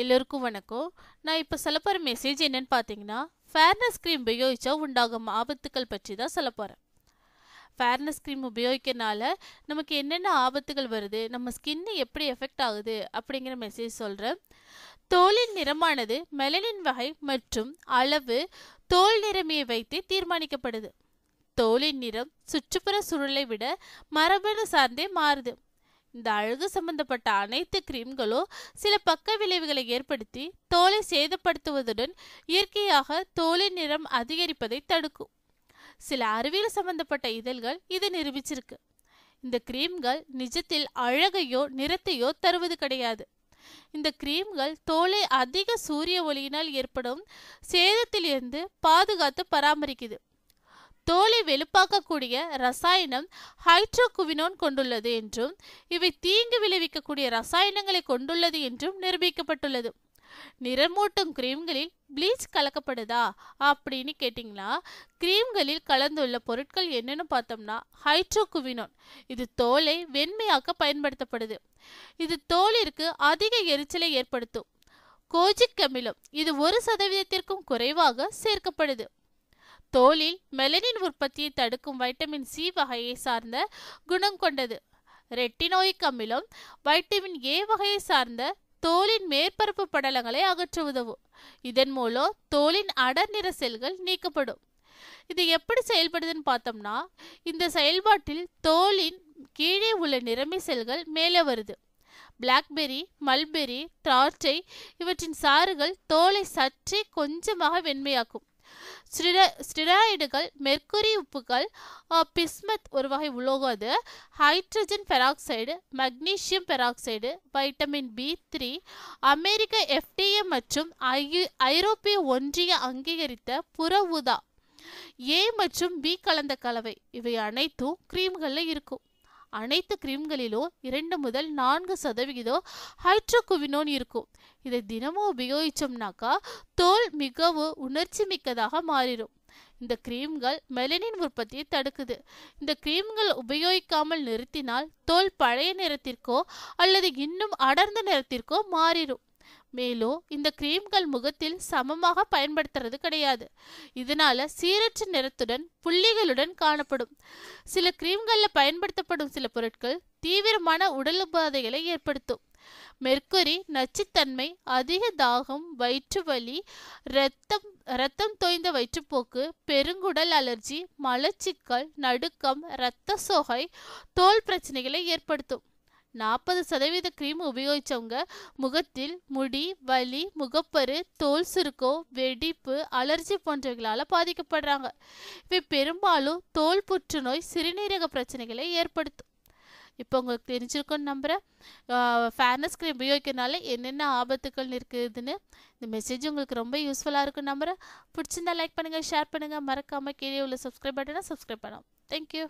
எல்லோருக்கும் வணக்கம். நான் இப்போ சொல்ல போகிற மெசேஜ் என்னன்னு பார்த்தீங்கன்னா ஃபேர்னஸ் க்ரீம் உபயோகித்தா உண்டாகும் ஆபத்துக்கள் பற்றி தான் சொல்ல போகிறேன் ஃபேர்னஸ் க்ரீம் உபயோகிக்கனால நமக்கு என்னென்ன ஆபத்துகள் வருது நம்ம ஸ்கின்னு எப்படி எஃபெக்ட் ஆகுது அப்படிங்கிற மெசேஜ் சொல்கிறேன் தோலின் நிறமானது மெலனின் வகை மற்றும் அளவு தோல் நிறமையை வைத்து தீர்மானிக்கப்படுது. தோலின் நிறம் சுற்றுப்புற சூழலை விட மரபணு சார்ந்தே மாறுது. இந்த அழகு சம்பந்தப்பட்ட அனைத்து கிரீம்களும் சில பக்க விளைவுகளை ஏற்படுத்தி தோலை சேதப்படுத்துவதுடன் இயற்கையாக தோலின் நிறம் அதிகரிப்பதை தடுக்கும். சில அறிவியல் சம்பந்தப்பட்ட இதழ்கள் இது நிரூபிச்சிருக்கு. இந்த கிரீம்கள் நிஜத்தில் அழகையோ நிறத்தையோ தருவது கிடையாது. இந்த கிரீம்கள் தோலை அதிக சூரிய ஒளியினால் ஏற்படும் சேதத்திலிருந்து பாதுகாத்து பராமரிக்குது. தோலை வெளுப்பாக்கக்கூடிய ரசாயனம் ஹைட்ரோகுவினோன் கொண்டுள்ளது என்றும் இவை தீங்கு விளைவிக்கக்கூடிய ரசாயனங்களை கொண்டுள்ளது என்றும் நிரூபிக்கப்பட்டுள்ளது. நிறமூட்டும் கிரீம்களில் ப்ளீச் கலக்கப்படுதா அப்படின்னு கேட்டிங்களா? கிரீம்களில் கலந்துள்ள பொருட்கள் என்னன்னு பார்த்தோம்னா ஹைட்ரோகுவினோன் இது தோலை வெண்மையாக்க பயன்படுத்தப்படுது. இது தோலிற்கு அதிக எரிச்சலை ஏற்படுத்தும். கோஜிக் அமிலம் இது ஒரு சதவீதத்திற்கும் குறைவாக சேர்க்கப்படுது. தோலில் மெலனின் உற்பத்தியை தடுக்கும் வைட்டமின் சி வகையை சார்ந்த குணம் கொண்டது. ரெட்டினோயிக் அமிலம் வைட்டமின் ஏ வகையை சார்ந்த தோலின் மேற்பரப்பு படலங்களை அகற்ற உதவும். இதன் மூலம் தோலின் அடர் நிற செல்கள் நீக்கப்படும். இது எப்படி செயல்படுதுன்னு பார்த்தோம்னா இந்த செயல்பாட்டில் தோலின் கீழே உள்ள நிறமி செல்கள் மேலே வருது. பிளாக்பெரி மல்பெர்ரி திராட்சை இவற்றின் சாறுகள் தோலை சற்றே கொஞ்சமாக வெண்மையாக்கும். ஸ்டிராய்டுகள் மெர்க்குரி உப்புகள் பிஸ்மத் ஒரு வகை உலோகம் அது. Hydrogen peroxide magnesium peroxide vitamin B three. அமெரிக்க எஃப்டிஏ மற்றும் ஐரோப்பிய ஒன்றிய அங்கீகரித்த புற ஊதா. ஏ மற்றும் பி கலந்த கலவை. இவை அனைத்தும் கிரீம்களில் இருக்கும். அனைத்து கிரீம்களிலும் இரண்டு முதல் நான்கு சதவிகிதம் ஹைட்ரோகுவினோன் இருக்கும். இதை தினமும் உபயோகிச்சோம்னாக்கா தோல் மிகவும் உணர்ச்சி மிக்கதாக மாறிடும். இந்த கிரீம்கள் மெலனின் உற்பத்தியை தடுக்குது. இந்த கிரீம்கள் உபயோகிக்காமல் நிறுத்தினால் தோல் பழைய நிறத்திற்கோ அல்லது இன்னும் அடர்ந்த நிறத்திற்கோ மாறிடும். மேலும் இந்த கிரீம்கள் முகத்தில் சமமாக பயன்படுத்துறது கிடையாது. இதனால சீரற்ற நிறத்துடன் புள்ளிகளுடன் காணப்படும். சில கிரீம்களில் பயன்படுத்தப்படும் சில பொருட்கள் தீவிரமான உடல் உபாதைகளை ஏற்படுத்தும். மெர்க்குரி நச்சுத்தன்மை அதிக தாகம் வயிற்று வலி இரத்தம் இரத்தம் தோய்ந்த வயிற்றுப்போக்கு பெருங்குடல் அலர்ஜி மலச்சிக்கல் நடுக்கம் இரத்த சோகை தோல் பிரச்சனைகளை ஏற்படுத்தும். நாற்பது சதவீத க்ரீம் உபயோகித்தவங்க முகத்தில் முடி வலி முகப்பரு தோல் சுருக்கம் வெடிப்பு அலர்ஜி போன்றவைகளால் பாதிக்கப்படுறாங்க. இவை பெரும்பாலும் தோல் புற்றுநோய் சிறுநீரக பிரச்சனைகளை ஏற்படுத்தும். இப்போ உங்களுக்கு தெரிஞ்சிருக்கும்னு நம்புகிறேன் ஃபேர்னஸ் க்ரீம் உபயோகிக்கிறனால என்னென்ன ஆபத்துக்கள் இருக்குதுன்னு இந்த மெசேஜ் உங்களுக்கு ரொம்ப யூஸ்ஃபுல்லாக இருக்கும் நம்புகிறேன் பிடிச்சிருந்தா லைக் பண்ணுங்கள் ஷேர் பண்ணுங்கள் மறக்காமல் கீழே உள்ள சப்ஸ்கிரைப் பட்டனை சப்ஸ்கிரைப் பண்ணலாம் தேங்க்யூ